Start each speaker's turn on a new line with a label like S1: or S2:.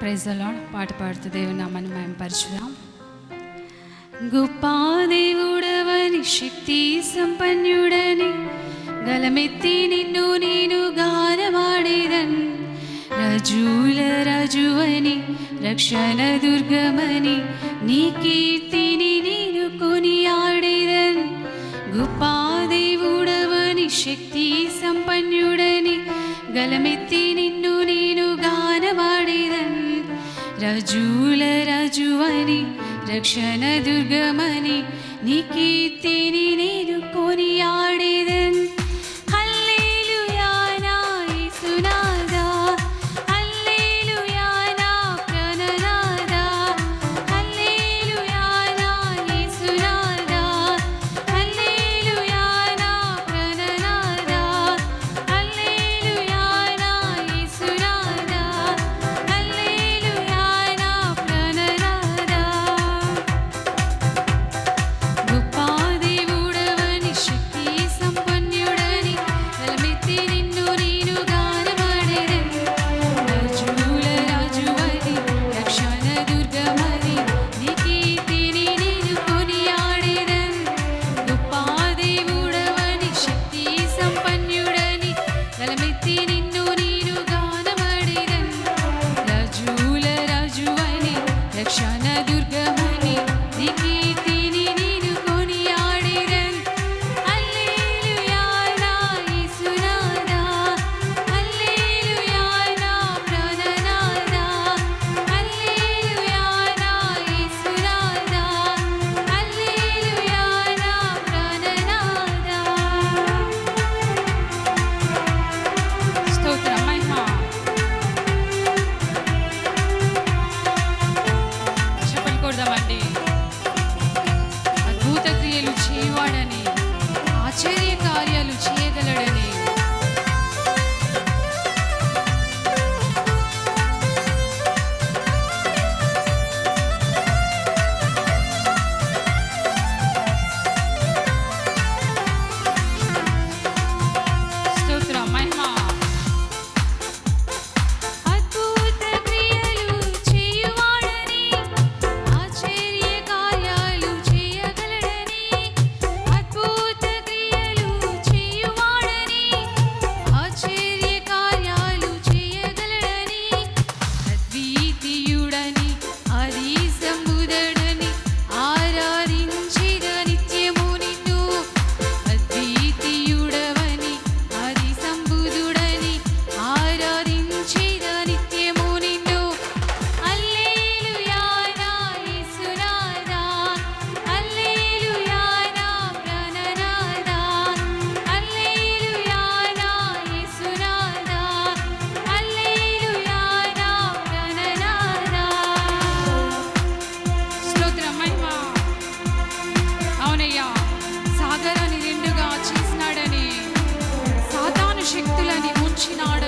S1: Praise అలాడ్ పాట పాడుతూ దేవుని నామాన్ని మేము పరచుదాం గొప్ప దేవుడవని శక్తి సంపన్నుడని గలమెత్తి నిన్ను నేను గానమాడేదన్ రజుల రజువని రక్షణ దుర్గమని నీ కీర్తిని నేను కొనియాడేదన్. గొప్ప దేవుడవని శక్తి సంపన్నుడని గలమెత్తి నిన్ను రజుల రజువని రక్షణ దుర్గమని నీకీర్తిని నేను కొనియాడేదన్ दक्षिणा She not